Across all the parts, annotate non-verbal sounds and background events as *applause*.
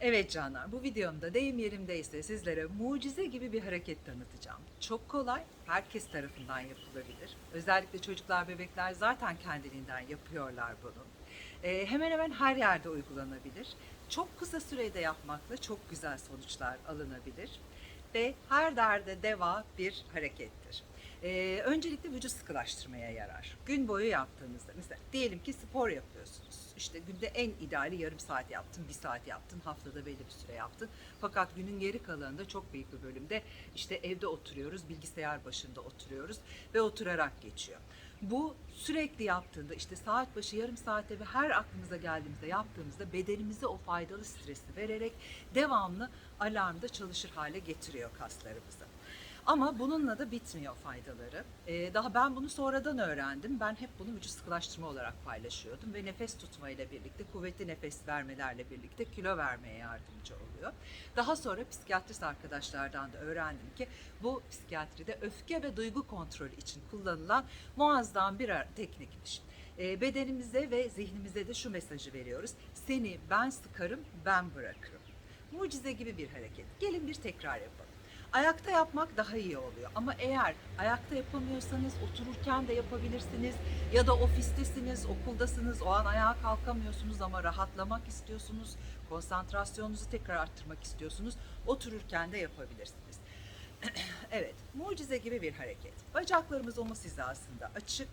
Evet canlar, bu videomda deyim yerimdeyse sizlere mucize gibi bir hareket tanıtacağım. Çok kolay, herkes tarafından yapılabilir. Özellikle çocuklar, bebekler zaten kendiliğinden yapıyorlar bunu. Ee, hemen hemen her yerde uygulanabilir. Çok kısa sürede yapmakla çok güzel sonuçlar alınabilir. Ve her derde deva bir harekettir. Ee, öncelikle vücut sıkılaştırmaya yarar. Gün boyu yaptığınızda, mesela diyelim ki spor yapıyorsunuz. İşte günde en ideali yarım saat yaptın, bir saat yaptın, haftada belli bir süre yaptın. Fakat günün geri kalanında çok büyük bir bölümde işte evde oturuyoruz, bilgisayar başında oturuyoruz ve oturarak geçiyor. Bu sürekli yaptığında işte saat başı yarım saate ve her aklımıza geldiğimizde yaptığımızda bedenimize o faydalı stresi vererek devamlı alarmda çalışır hale getiriyor kaslarımızı. Ama bununla da bitmiyor faydaları. Ee, daha ben bunu sonradan öğrendim. Ben hep bunu vücut sıkılaştırma olarak paylaşıyordum ve nefes tutmayla birlikte, kuvvetli nefes vermelerle birlikte kilo vermeye yardımcı oluyor. Daha sonra psikiyatrist arkadaşlardan da öğrendim ki bu psikiyatride öfke ve duygu kontrolü için kullanılan muazzam bir teknikmiş. Ee, bedenimize ve zihnimize de şu mesajı veriyoruz. Seni ben sıkarım, ben bırakırım. Mucize gibi bir hareket. Gelin bir tekrar yapalım. Ayakta yapmak daha iyi oluyor. Ama eğer ayakta yapamıyorsanız otururken de yapabilirsiniz. Ya da ofistesiniz, okuldasınız, o an ayağa kalkamıyorsunuz ama rahatlamak istiyorsunuz. Konsantrasyonunuzu tekrar arttırmak istiyorsunuz. Otururken de yapabilirsiniz. *clears throat* evet, mucize gibi bir hareket. Bacaklarımız omuz hizasında açık.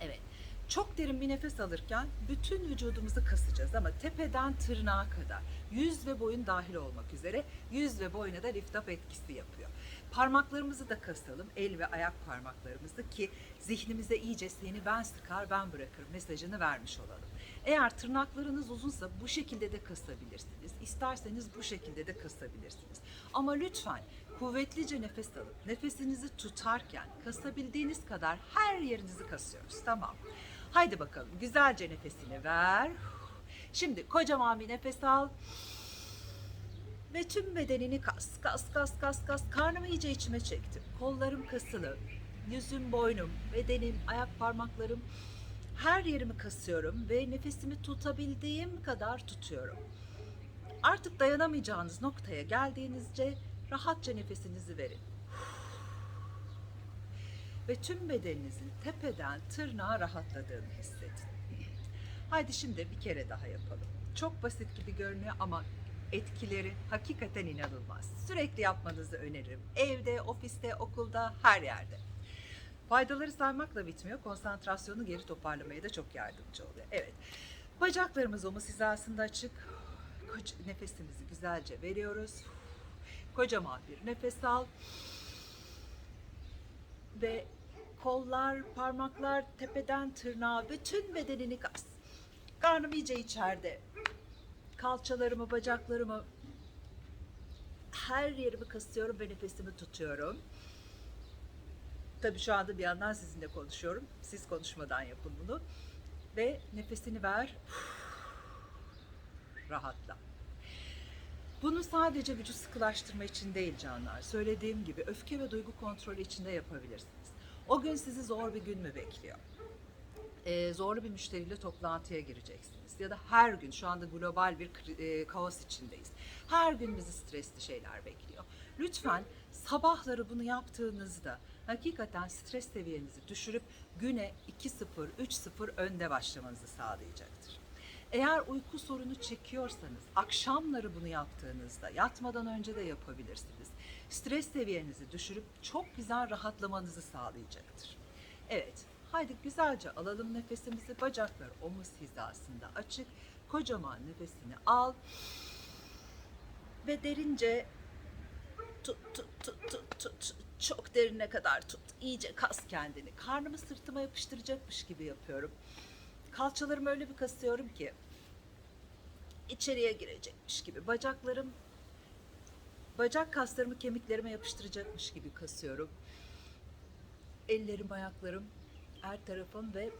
Evet. Çok derin bir nefes alırken bütün vücudumuzu kasacağız ama tepeden tırnağa kadar yüz ve boyun dahil olmak üzere yüz ve boyuna da lift up etkisi yapıyor. Parmaklarımızı da kasalım, el ve ayak parmaklarımızı ki zihnimize iyice seni ben sıkar ben bırakırım mesajını vermiş olalım. Eğer tırnaklarınız uzunsa bu şekilde de kasabilirsiniz. İsterseniz bu şekilde de kasabilirsiniz. Ama lütfen kuvvetlice nefes alıp nefesinizi tutarken kasabildiğiniz kadar her yerinizi kasıyoruz. Tamam. Haydi bakalım güzelce nefesini ver. Şimdi kocaman bir nefes al. Ve tüm bedenini kas, kas, kas, kas, kas. Karnımı iyice içime çektim. Kollarım kasılı. Yüzüm, boynum, bedenim, ayak parmaklarım. Her yerimi kasıyorum ve nefesimi tutabildiğim kadar tutuyorum. Artık dayanamayacağınız noktaya geldiğinizce rahatça nefesinizi verin. Ve tüm bedeninizin tepeden tırnağa rahatladığını hissedin. Haydi şimdi bir kere daha yapalım. Çok basit gibi görünüyor ama etkileri hakikaten inanılmaz. Sürekli yapmanızı öneririm. Evde, ofiste, okulda, her yerde. Faydaları saymakla bitmiyor. Konsantrasyonu geri toparlamaya da çok yardımcı oluyor. Evet. Bacaklarımız omuz hizasında açık. Nefesimizi güzelce veriyoruz. Kocaman bir nefes al. Ve kollar, parmaklar tepeden tırnağa bütün bedenini kas. Karnım iyice içeride. Kalçalarımı, bacaklarımı her yerimi kasıyorum ve nefesimi tutuyorum. Tabii şu anda bir yandan sizinle konuşuyorum. Siz konuşmadan yapın bunu. Ve nefesini ver. *sighs* Rahatla. Bunu sadece vücut sıkılaştırma için değil canlar. Söylediğim gibi öfke ve duygu kontrolü için de yapabilirsiniz. O gün sizi zor bir gün mü bekliyor? Ee, zorlu bir müşteriyle toplantıya gireceksiniz. Ya da her gün şu anda global bir e, kaos içindeyiz. Her gün bizi stresli şeyler bekliyor. Lütfen sabahları bunu yaptığınızda hakikaten stres seviyenizi düşürüp güne 2-0, 3-0 önde başlamanızı sağlayacaktır. Eğer uyku sorunu çekiyorsanız akşamları bunu yaptığınızda yatmadan önce de yapabilirsiniz. Stres seviyenizi düşürüp çok güzel rahatlamanızı sağlayacaktır. Evet, haydi güzelce alalım nefesimizi. Bacaklar omuz hizasında açık. Kocaman nefesini al. Ve derince tut tut tut tut tut. Çok derine kadar tut. İyice kas kendini. Karnımı sırtıma yapıştıracakmış gibi yapıyorum. Kalçalarımı öyle bir kasıyorum ki içeriye girecekmiş gibi. Bacaklarım bacak kaslarımı kemiklerime yapıştıracakmış gibi kasıyorum. Ellerim, ayaklarım, her tarafım ve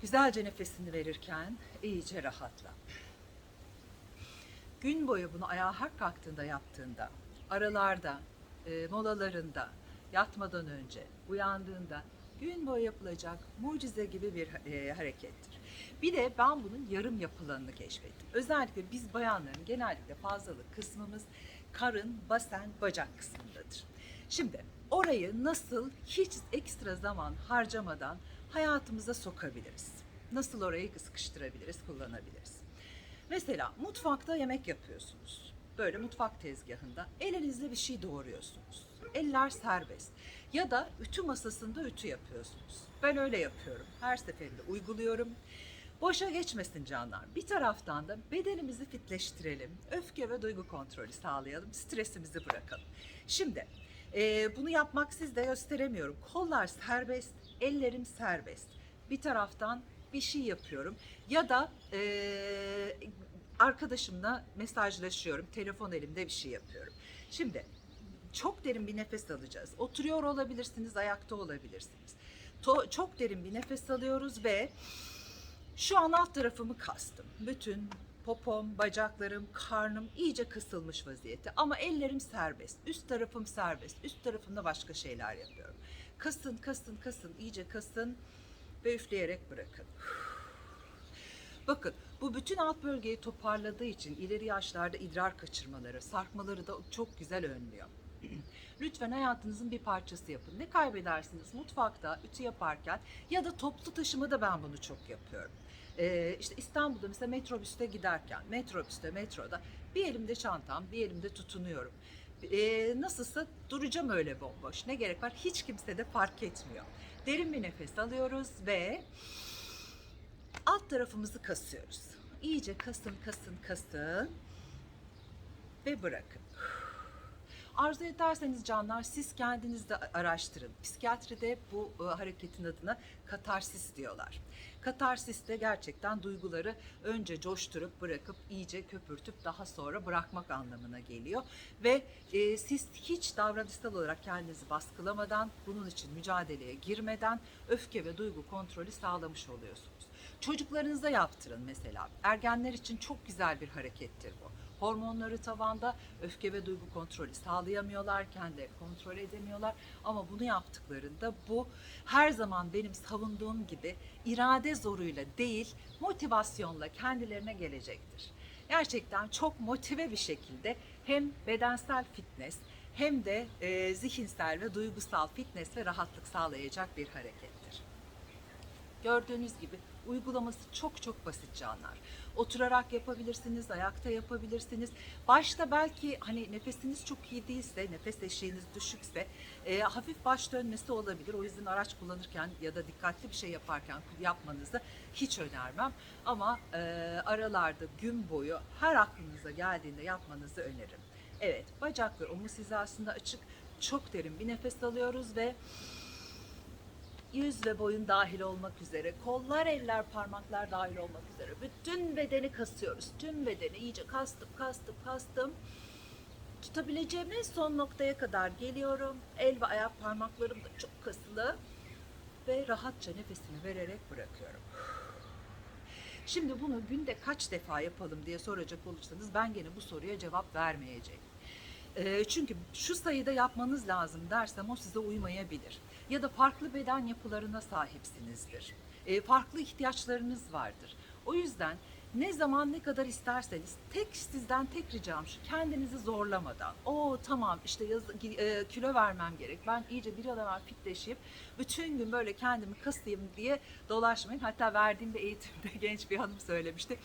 güzelce nefesini verirken iyice rahatla. Gün boyu bunu ayağa her kalktığında yaptığında, aralarda, e, molalarında, yatmadan önce, uyandığında gün boyu yapılacak mucize gibi bir e, harekettir. Bir de ben bunun yarım yapılanını keşfettim. Özellikle biz bayanların genellikle fazlalık kısmımız karın, basen, bacak kısmındadır. Şimdi orayı nasıl hiç ekstra zaman harcamadan hayatımıza sokabiliriz? Nasıl orayı sıkıştırabiliriz, kullanabiliriz? Mesela mutfakta yemek yapıyorsunuz. Böyle mutfak tezgahında elinizle bir şey doğruyorsunuz. Eller serbest. Ya da ütü masasında ütü yapıyorsunuz. Ben öyle yapıyorum. Her seferinde uyguluyorum. Boşa geçmesin canlar. Bir taraftan da bedenimizi fitleştirelim. Öfke ve duygu kontrolü sağlayalım. Stresimizi bırakalım. Şimdi e, bunu yapmak sizde gösteremiyorum. Kollar serbest, ellerim serbest. Bir taraftan bir şey yapıyorum. Ya da e, arkadaşımla mesajlaşıyorum. Telefon elimde bir şey yapıyorum. Şimdi çok derin bir nefes alacağız. Oturuyor olabilirsiniz, ayakta olabilirsiniz. To- çok derin bir nefes alıyoruz ve şu an alt tarafımı kastım. Bütün popom, bacaklarım, karnım iyice kısılmış vaziyette. Ama ellerim serbest, üst tarafım serbest. Üst tarafımda başka şeyler yapıyorum. Kasın, kasın, kasın, iyice kasın ve üfleyerek bırakın. Bakın bu bütün alt bölgeyi toparladığı için ileri yaşlarda idrar kaçırmaları, sarkmaları da çok güzel önlüyor. *clears throat* Lütfen hayatınızın bir parçası yapın. Ne kaybedersiniz? Mutfakta, ütü yaparken ya da toplu taşımada ben bunu çok yapıyorum. Ee, işte İstanbul'da mesela metrobüste giderken, metrobüste, metroda bir elimde çantam, bir elimde tutunuyorum. Ee, nasılsa duracağım öyle bomboş. Ne gerek var? Hiç kimse de fark etmiyor. Derin bir nefes alıyoruz ve alt tarafımızı kasıyoruz. İyice kasın, kasın, kasın ve bırakın. Arzu ederseniz canlar siz kendiniz de araştırın. Psikiyatride bu e, hareketin adına katarsis diyorlar. Katarsis de gerçekten duyguları önce coşturup bırakıp iyice köpürtüp daha sonra bırakmak anlamına geliyor. Ve e, siz hiç davranışsal olarak kendinizi baskılamadan, bunun için mücadeleye girmeden öfke ve duygu kontrolü sağlamış oluyorsunuz. Çocuklarınıza yaptırın mesela. Ergenler için çok güzel bir harekettir bu. Hormonları tavanda, öfke ve duygu kontrolü sağlayamıyorlar, kendileri kontrol edemiyorlar. Ama bunu yaptıklarında bu her zaman benim savunduğum gibi irade zoruyla değil, motivasyonla kendilerine gelecektir. Gerçekten çok motive bir şekilde hem bedensel fitness hem de zihinsel ve duygusal fitness ve rahatlık sağlayacak bir harekettir. Gördüğünüz gibi uygulaması çok çok basit canlar. Oturarak yapabilirsiniz, ayakta yapabilirsiniz. Başta belki hani nefesiniz çok iyi değilse, nefes eşiğiniz düşükse e, hafif baş dönmesi olabilir. O yüzden araç kullanırken ya da dikkatli bir şey yaparken yapmanızı hiç önermem. Ama e, aralarda gün boyu her aklınıza geldiğinde yapmanızı öneririm. Evet, bacak ve omuz hizasında açık, çok derin bir nefes alıyoruz ve yüz ve boyun dahil olmak üzere, kollar, eller, parmaklar dahil olmak üzere bütün bedeni kasıyoruz. Tüm bedeni iyice kastım, kastım, kastım. Tutabileceğim en son noktaya kadar geliyorum. El ve ayak parmaklarım da çok kasılı ve rahatça nefesimi vererek bırakıyorum. Şimdi bunu günde kaç defa yapalım diye soracak olursanız ben gene bu soruya cevap vermeyeceğim. Ee, çünkü şu sayıda yapmanız lazım dersem o size uymayabilir. Ya da farklı beden yapılarına sahipsinizdir. Ee, farklı ihtiyaçlarınız vardır. O yüzden ne zaman ne kadar isterseniz tek sizden tek ricam şu kendinizi zorlamadan. O tamam işte yaz, e, kilo vermem gerek. Ben iyice bir evvel fitleşip bütün gün böyle kendimi kasayım diye dolaşmayın. Hatta verdiğim bir eğitimde *laughs* genç bir hanım söylemişti.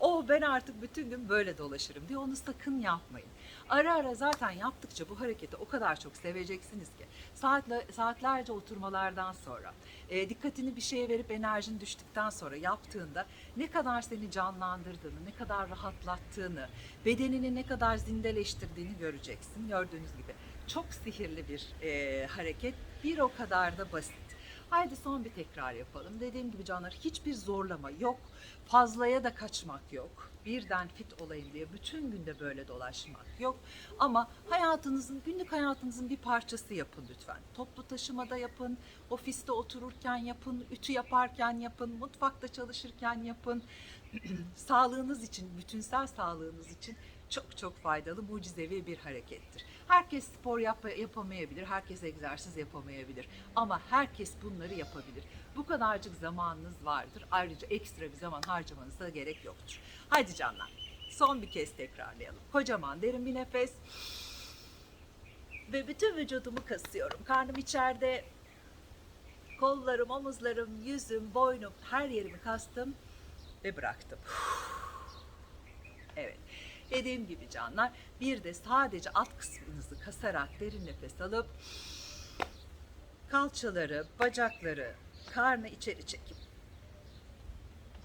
O ben artık bütün gün böyle dolaşırım diye onu sakın yapmayın. Ara ara zaten yaptıkça bu hareketi o kadar çok seveceksiniz ki saatle, saatlerce oturmalardan sonra e, dikkatini bir şeye verip enerjin düştükten sonra yaptığında ne kadar seni canlandırdığını, ne kadar rahatlattığını, bedenini ne kadar zindeleştirdiğini göreceksin. Gördüğünüz gibi çok sihirli bir e, hareket, bir o kadar da basit. Haydi son bir tekrar yapalım. Dediğim gibi canlar hiçbir zorlama yok. Fazlaya da kaçmak yok. Birden fit olayım diye bütün günde böyle dolaşmak yok. Ama hayatınızın, günlük hayatınızın bir parçası yapın lütfen. Toplu taşımada yapın, ofiste otururken yapın, ütü yaparken yapın, mutfakta çalışırken yapın. *clears throat* Sağlığınız için, bütünsel sağlığınız için çok çok faydalı, mucizevi bir harekettir. Herkes spor yap- yapamayabilir, herkes egzersiz yapamayabilir ama herkes bunları yapabilir. Bu kadarcık zamanınız vardır. Ayrıca ekstra bir zaman harcamanıza gerek yoktur. Hadi canlar, son bir kez tekrarlayalım. Kocaman derin bir nefes ve bütün vücudumu kasıyorum. Karnım içeride, kollarım, omuzlarım, yüzüm, boynum, her yerimi kastım ve bıraktım. Dediğim gibi canlar bir de sadece alt kısmınızı kasarak derin nefes alıp kalçaları, bacakları, karnı içeri çekip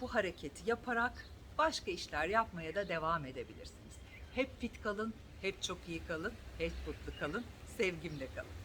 bu hareketi yaparak başka işler yapmaya da devam edebilirsiniz. Hep fit kalın, hep çok iyi kalın, hep mutlu kalın, sevgimle kalın.